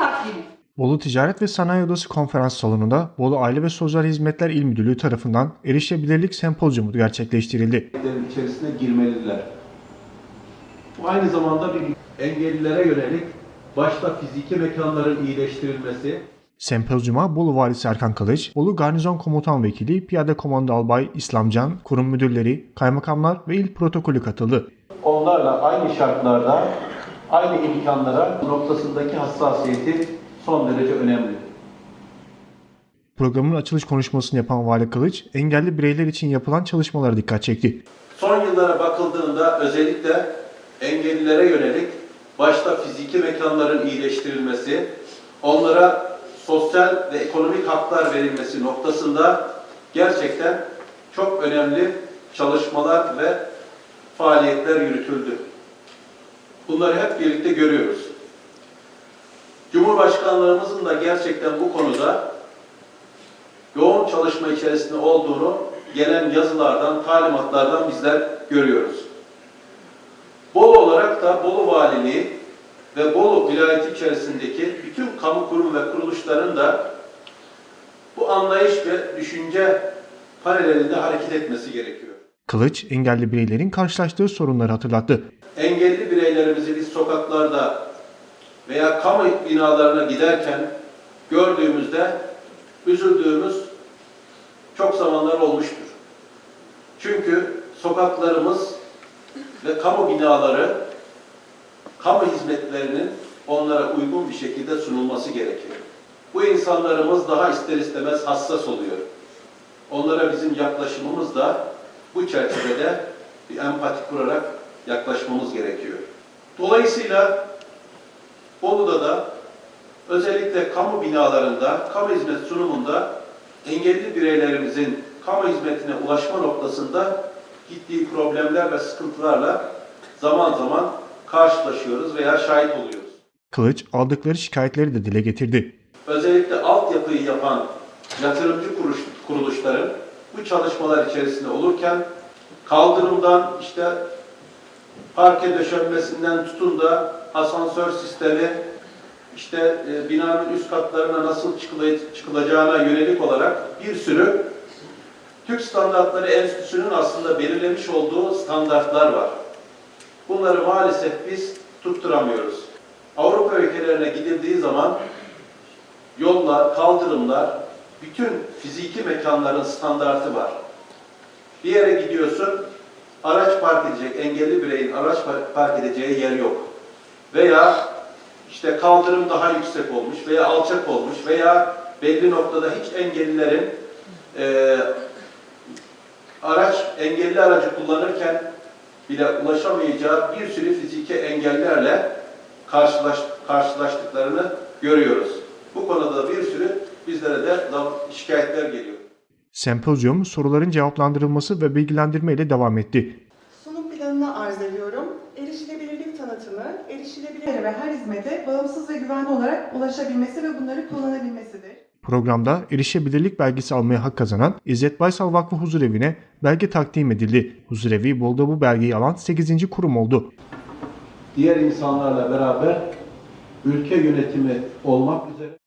takvimi. Bolu Ticaret ve Sanayi Odası konferans salonunda Bolu Aile ve Sosyal Hizmetler İl Müdürlüğü tarafından erişebilirlik sempozyumu gerçekleştirildi. içerisine girmeliler. Bu aynı zamanda bir engellilere yönelik başta fiziki mekanların iyileştirilmesi, Sempozyuma Bolu Valisi Erkan Kılıç, Bolu Garnizon Komutan Vekili Piyade Komando Albay İslamcan, kurum müdürleri, kaymakamlar ve il protokolü katıldı. onlarla aynı şartlarda, aynı imkanlara noktasındaki hassasiyeti son derece önemli. Programın açılış konuşmasını yapan Vali Kılıç, engelli bireyler için yapılan çalışmalara dikkat çekti. Son yıllara bakıldığında özellikle engellilere yönelik başta fiziki mekanların iyileştirilmesi, onlara sosyal ve ekonomik haklar verilmesi noktasında gerçekten çok önemli çalışmalar ve faaliyetler yürütüldü. Bunları hep birlikte görüyoruz. Cumhurbaşkanlığımızın da gerçekten bu konuda yoğun çalışma içerisinde olduğunu gelen yazılardan, talimatlardan bizler görüyoruz. Bolu olarak da Bolu Valiliği ve Bolu vilayeti içerisindeki bütün kamu kurum ve kuruluşların da bu anlayış ve düşünce paralelinde hareket etmesi gerekiyor. Kılıç, engelli bireylerin karşılaştığı sorunları hatırlattı. Biz sokaklarda veya kamu binalarına giderken gördüğümüzde üzüldüğümüz çok zamanlar olmuştur. Çünkü sokaklarımız ve kamu binaları kamu hizmetlerinin onlara uygun bir şekilde sunulması gerekiyor. Bu insanlarımız daha ister istemez hassas oluyor. Onlara bizim yaklaşımımız da bu çerçevede bir empati kurarak yaklaşmamız gerekiyor. Dolayısıyla Bolu'da da özellikle kamu binalarında, kamu hizmet sunumunda engelli bireylerimizin kamu hizmetine ulaşma noktasında ciddi problemler ve sıkıntılarla zaman zaman karşılaşıyoruz veya şahit oluyoruz. Kılıç, aldıkları şikayetleri de dile getirdi. Özellikle altyapıyı yapan yatırımcı kuruş- kuruluşların bu çalışmalar içerisinde olurken kaldırımdan işte parke döşenmesinden tutun da asansör sistemi işte e, binanın üst katlarına nasıl çıkıla- çıkılacağına yönelik olarak bir sürü Türk Standartları Enstitüsü'nün aslında belirlemiş olduğu standartlar var. Bunları maalesef biz tutturamıyoruz. Avrupa ülkelerine gidildiği zaman yollar, kaldırımlar, bütün fiziki mekanların standartı var. Bir yere gidiyorsun, araç park edecek, engelli bireyin araç par- park edeceği yer yok. Veya işte kaldırım daha yüksek olmuş veya alçak olmuş veya belli noktada hiç engellilerin e, araç, engelli aracı kullanırken bile ulaşamayacağı bir sürü fiziki engellerle karşılaş, karşılaştıklarını görüyoruz. Bu konuda da bir sürü bizlere de şikayetler geliyor. Sempozyum, soruların cevaplandırılması ve bilgilendirme ile devam etti. Sunum planını arz ediyorum. Erişilebilirlik tanıtımı, erişilebilir ve her hizmete bağımsız ve güvenli olarak ulaşabilmesi ve bunları kullanabilmesidir. Programda erişebilirlik belgesi almaya hak kazanan İzzet Baysal Vakfı Huzurevi'ne belge takdim edildi. Huzurevi Bolu'da bu belgeyi alan 8. kurum oldu. Diğer insanlarla beraber ülke yönetimi olmak üzere